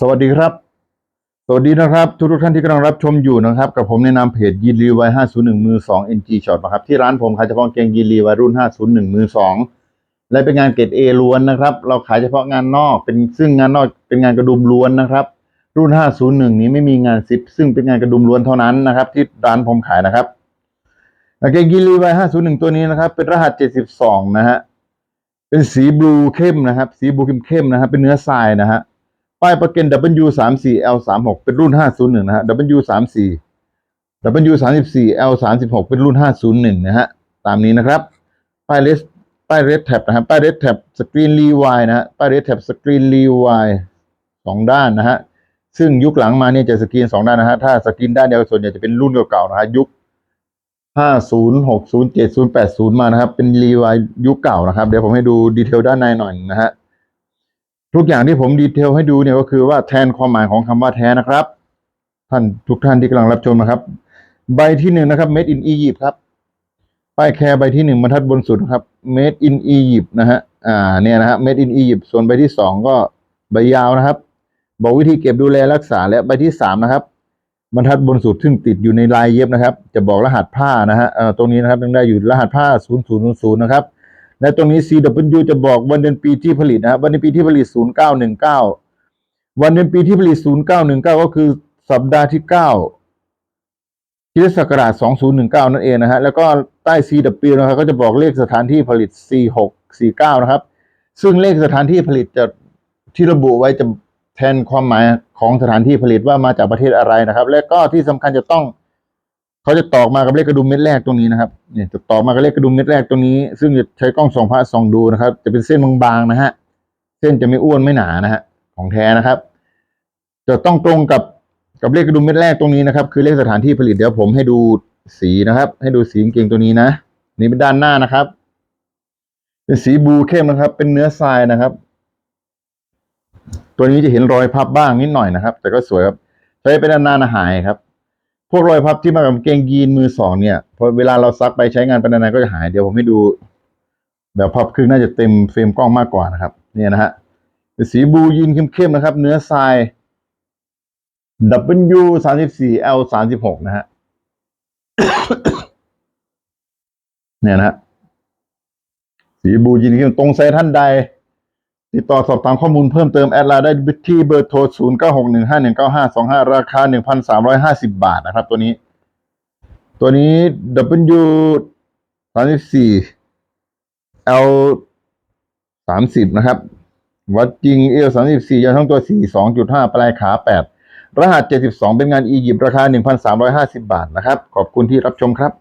สวัสดีครับ สวัสดีนะครับ ทุกทุกท่านที่กำลังรับชมอยู่นะครับ กับผมในนามเพจยีรีวาย501มือ2 NG Shot นะครับ ที่ร้านผมขายเฉพาะกางเกงยีรีวายรุ่น501มือ2และเป็นงานเกรด A ล้วนนะครับ เราขายเฉพาะงานนอกเป็นซึ่งงานนอกเป็นงานกระดุมล้วนนะครับ รุ่น501นี้ไม่มีงานซิปซึ่งเป็นงานกระดุมล้วนเท่านั้นนะครับ ที่ร้านผมขายนะครับกางเกงยีรีวาย501ตัวนี้นะครับ เป็นรหัส72นะฮะเป็นสีบลูเข้มนะครับ สีบลูเข้มๆนะครับ เป็นเนื้อทรายนะฮะ ป้ายประกัน W 3 4 L 3 6 เป็นรุ่น 501 นะฮะ W 3 4 W 3 4 L 3 6 เป็นรุ่น 501 นะฮะ ตามนี้นะครับ ป้ายเลสป้ายเรดแท็บนะครับป้ายเรดแท็บสกรีนรีวายนะฮะ ป้ายเรดแท็บสกรีนรีวายสองด้านนะฮะ ซึ่งยุคหลังมาเนี่ยจะสกรีนสองด้านนะฮะ ถ้าสกรีนด้านเดียวส่วนใหญ่จะเป็นรุ่นเก่าๆนะฮะ ยุค 50 60 70 80 มานะครับ เป็นรีวายยุคเก่านะครับ เดี๋ยวผมให้ดูดีเทลด้านในหน่อยนะฮะ ทุกอย่างที่ผมดีเทลให้ดูเนี่ยก็คือว่าแทนความหมายของคำว่าแท้นะครับ ท่านทุกท่านที่กำลังรับชมนะครับ ใบที่หนึ่งนะครับ made in Egypt ครับป้ายแคร์ใบที่หนึ่งบรรทัดบนสุดครับ made in Egypt นะฮะอ่าเนี่ยนะฮะ made in Egypt ส่วนใบที่สองก็ใบยาวนะครับ บอกวิธีเก็บดูแลรักษาและใบที่สามนะครับ บรรทัดบนสุดซึ่งติดอยู่ในลายเย็บนะครับ จะบอกรหัสผ้านะฮะเอ่อตรงนี้นะครับยังได้อยู่รหัสผ้า 0000นะครับ และตรงนี้ CW จะบอกวันเดือนปีที่ผลิตนะครับวันเดือนปีที่ผลิต 0919 วันเดือนปีที่ผลิต 0919 ก็คือสัปดาห์ที่ 9คิดศักราช2019 นั่นเองนะฮะแล้วก็ใต้ CW นะครับก็จะบอกเลขสถานที่ผลิต 4649 นะครับ ซึ่งเลขสถานที่ผลิตจะที่ระบุไว้จะแทนความหมายของสถานที่ผลิตว่ามาจากประเทศอะไรนะครับ และก็ที่สำคัญจะต้อง เขาจะตอกมากับเลขกระดุมเม็ดแรกตรงนี้นะครับเนี่ยจะตอกมากับเลขกระดุมเม็ดแรกตรงนี้ ซึ่งจะใช้กล้องส่องพระส่องดูนะครับ จะเป็นเส้นบางๆนะฮะเส้นจะไม่อ้วนไม่หนานะฮะของแท้นะครับ จะต้องตรงกับกับเลขกระดุมเม็ดแรกตรงนี้นะครับ คือเลขสถานที่ผลิตเดี๋ยวผมให้ดูสีนะครับ ให้ดูสีกางเกงตัวนี้นะนี่เป็นด้านหน้านะครับ เป็นสีบูเข้มนะครับ เป็นเนื้อทรายนะครับ ตัวนี้จะเห็นรอยพับบ้างนิดหน่อยนะครับ แต่ก็สวยครับใช้ไปนานๆหายครับ วกรอยพับที่มากับกเกงยีนมือสองเนี่ยพอเวลาเราซักไปใช้งานไปนานๆก็จะหายเดี๋ยวผมให้ดู แบบพับครึ่งน่าจะเต็มเฟรมกล้องมากกว่านะครับ เนี่ยนะฮะสีบูยีนเข้มๆนะครับ เนื้อทราย W สามสิบสี่ L สามสิบหกนะฮะเนี่ยนะฮะสีบูยีนเข้มตรงไซท่านใด ติดต่อสอบถามข้อมูลเพิ่มเติมแอดไลน์ได้ที่เบอร์โทร 0 9 6 1 5 1 9 5 2 5 ราคา 1,350 บาทนะครับ ตัวนี้ ตัวนี้ W 34 L 30 นะครับ วัดจริง L 34ยาวทั้งตัว 42.5 ปลายขา 8 รหัส 72 เป็นงานอียิปต์ราคา 1,350 บาทนะครับ ขอบคุณที่รับชมครับ